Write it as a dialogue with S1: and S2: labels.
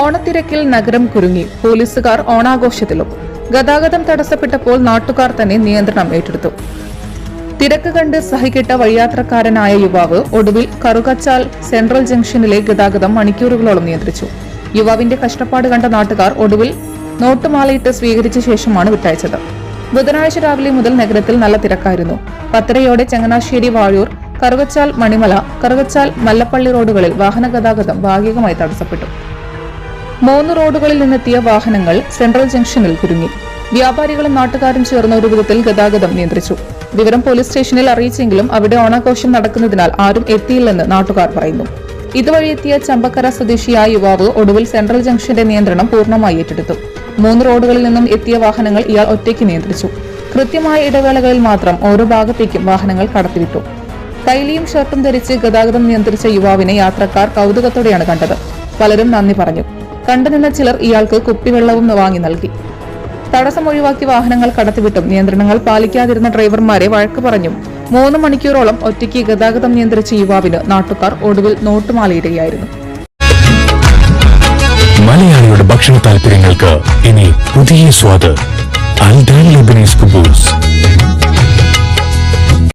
S1: ഓണത്തിരക്കിൽ നഗരം കുരുങ്ങി. പോലീസുകാർ ഓണാഘോഷത്തിലും. ഗതാഗതം തടസ്സപ്പെട്ടപ്പോൾ നാട്ടുകാർ തന്നെ നിയന്ത്രണം ഏറ്റെടുത്തു. തിരക്ക് കണ്ട് സഹിക്കിട്ട വഴിയാത്രക്കാരനായ യുവാവ് ഒടുവിൽ കറുകച്ചാൽ സെൻട്രൽ ജംഗ്ഷനിലെ ഗതാഗതം മണിക്കൂറുകളോളം നിയന്ത്രിച്ചു. യുവാവിന്റെ കഷ്ടപ്പാട് കണ്ട നാട്ടുകാർ ഒടുവിൽ നോട്ടുമാലയിട്ട് സ്വീകരിച്ച ശേഷമാണ് വിട്ടയച്ചത്. ബുധനാഴ്ച രാവിലെ മുതൽ നഗരത്തിൽ നല്ല തിരക്കായിരുന്നു. പത്തരയോടെ ചങ്ങനാശ്ശേരി വാഴൂർ കറുകച്ചാൽ മണിമല കറുകച്ചാൽ മല്ലപ്പള്ളി റോഡുകളിൽ വാഹന ഗതാഗതം ഭാഗികമായി തടസ്സപ്പെട്ടു. മൂന്ന് റോഡുകളിൽ നിന്നെത്തിയ വാഹനങ്ങൾ സെൻട്രൽ ജംഗ്ഷനിൽ കുരുങ്ങി. വ്യാപാരികളും നാട്ടുകാരും ചേർന്ന ഒരു വിധത്തിൽ ഗതാഗതം നിയന്ത്രിച്ചു. വിവരം പോലീസ് സ്റ്റേഷനിൽ അറിയിച്ചെങ്കിലും അവിടെ ഓണാഘോഷം നടക്കുന്നതിനാൽ ആരും എത്തിയില്ലെന്ന് നാട്ടുകാർ പറയുന്നു. ഇതുവഴി എത്തിയ ചമ്പക്കര സ്വദേശിയായ യുവാവ് ഒടുവിൽ സെൻട്രൽ ജംഗ്ഷന്റെ നിയന്ത്രണം പൂർണമായി ഏറ്റെടുത്തു. മൂന്ന് റോഡുകളിൽ നിന്നും എത്തിയ വാഹനങ്ങൾ ഇയാൾ ഒറ്റയ്ക്ക് നിയന്ത്രിച്ചു. കൃത്യമായ ഇടവേളകളിൽ മാത്രം ഓരോ ഭാഗത്തേക്കും വാഹനങ്ങൾ കടത്തിവിട്ടു. കൈലിയും ഷർട്ടും ധരിച്ച് ഗതാഗതം നിയന്ത്രിച്ച യുവാവിനെ യാത്രക്കാർ കൗതുകത്തോടെയാണ് കണ്ടത്. പലരും നന്ദി പറഞ്ഞു. കണ്ടുനിന്ന ചിലർ ഇയാൾക്ക് കുപ്പിവെള്ളവും വാങ്ങി നൽകി. തടസ്സം ഒഴിവാക്കി വാഹനങ്ങൾ കടത്തിവിട്ടും നിയന്ത്രണങ്ങൾ പാലിക്കാതിരുന്ന ഡ്രൈവർമാരെ വഴക്ക് പറഞ്ഞു മൂന്ന് മണിക്കൂറോളം ഒറ്റയ്ക്ക് ഗതാഗതം നിയന്ത്രിച്ച യുവാവിന് നാട്ടുകാർ ഒടുവിൽ നോട്ടുമാലയിടുകയായിരുന്നു.
S2: മലയാളിയുടെ ഭക്ഷണ താല്പര്യങ്ങൾക്ക് ഇനി പുതിയ സ്വാദ്. അൽ ലബനീസ് കുബൂസ്.